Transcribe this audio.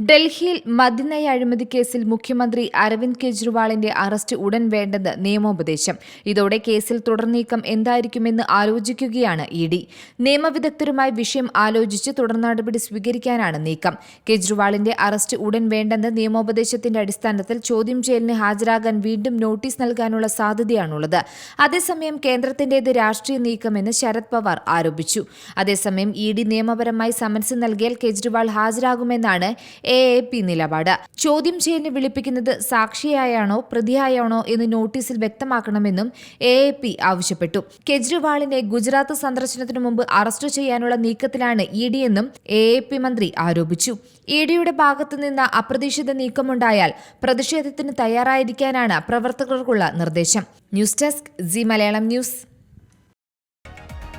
ഡൽഹിയിൽ മദ്യനയ അഴിമതി കേസിൽ മുഖ്യമന്ത്രി അരവിന്ദ് കെജ്രിവാളിന്റെ അറസ്റ്റ് ഉടൻ വേണ്ടെന്ന് നിയമോപദേശം. ഇതോടെ കേസിൽ തുടർനീക്കം എന്തായിരിക്കുമെന്ന് ആലോചിക്കുകയാണ് ഇ ഡി. നിയമവിദഗ്ധരുമായി വിഷയം ആലോചിച്ച് തുടർ നടപടി സ്വീകരിക്കാനാണ് നീക്കം. കെജ്രിവാളിന്റെ അറസ്റ്റ് ഉടൻ വേണ്ടെന്ന് നിയമോപദേശത്തിന്റെ അടിസ്ഥാനത്തിൽ ചോദ്യം ചെയ്യലിന് ഹാജരാകാൻ വീണ്ടും നോട്ടീസ് നൽകാനുള്ള സാധ്യതയാണുള്ളത്. അതേസമയം കേന്ദ്രത്തിന്റേത് രാഷ്ട്രീയ നീക്കമെന്ന് ശരത് പവാർ ആരോപിച്ചു. അതേസമയം ഇ ഡി നിയമപരമായി സമൻസ് നൽകിയാൽ കെജ്രിവാൾ ഹാജരാകുമെന്നാണ് എ എ പി നിലപാട്. ചോദ്യം ചെയ്യലിന് വിളിപ്പിക്കുന്നത് സാക്ഷിയായാണോ പ്രതിയായാണോ എന്ന് നോട്ടീസിൽ വ്യക്തമാക്കണമെന്നും എ എ പി ആവശ്യപ്പെട്ടു. കെജ്രിവാളിനെ ഗുജറാത്ത് സന്ദർശനത്തിനു മുമ്പ് അറസ്റ്റ് ചെയ്യാനുള്ള നീക്കത്തിലാണ് ഇ ഡി എന്നും എ എ പി മന്ത്രി ആരോപിച്ചു. ഇ ഡിയുടെ ഭാഗത്തുനിന്ന് അപ്രതീക്ഷിത നീക്കമുണ്ടായാൽ പ്രതിഷേധത്തിന് തയ്യാറായിരിക്കാനാണ് പ്രവർത്തകർക്കുള്ള നിർദ്ദേശം. News desk Zee Malayalam news.